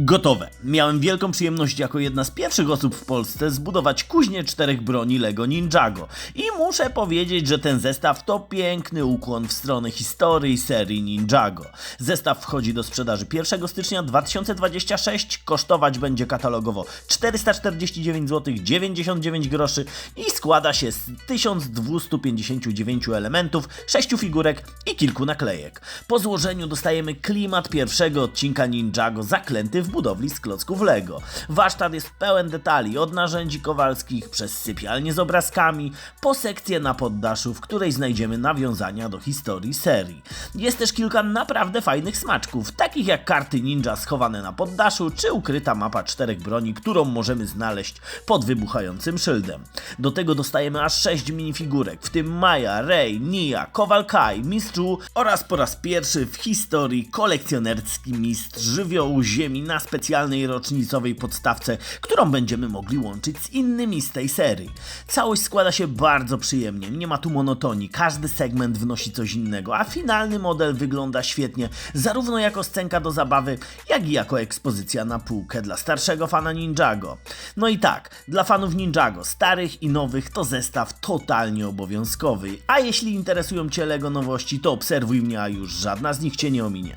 Gotowe. Miałem wielką przyjemność jako jedna z pierwszych osób w Polsce zbudować kuźnię czterech broni Lego Ninjago. I muszę powiedzieć, że ten zestaw to piękny ukłon w stronę historii serii Ninjago. Zestaw wchodzi do sprzedaży 1 stycznia 2026, kosztować będzie katalogowo 449 zł 99 groszy i składa się z 1259 elementów, 6 figurek i kilku naklejek. Po złożeniu dostajemy klimat pierwszego odcinka Ninjago zaklęty w budowli z klocków Lego. Warsztat jest pełen detali, od narzędzi kowalskich przez sypialnię z obrazkami, po sekcję na poddaszu, w której znajdziemy nawiązania do historii serii. Jest też kilka naprawdę fajnych smaczków, takich jak karty ninja schowane na poddaszu, czy ukryta mapa czterech broni, którą możemy znaleźć pod wybuchającym szyldem. Do tego dostajemy aż 6 minifigurek, w tym Maja, Rey, Nia, Kowal Kai, Mistrzu oraz po raz pierwszy w historii kolekcjonerski mistrz żywiołu ziemi na specjalnej rocznicowej podstawce, którą będziemy mogli łączyć z innymi z tej serii. Całość składa się bardzo przyjemnie, nie ma tu monotonii, każdy segment wnosi coś innego, a finalny model wygląda świetnie, zarówno jako scenka do zabawy, jak i jako ekspozycja na półkę dla starszego fana Ninjago. No i tak, dla fanów Ninjago, starych i nowych, to zestaw totalnie obowiązkowy, a jeśli interesują Cię LEGO nowości, to obserwuj mnie, a już żadna z nich Cię nie ominie.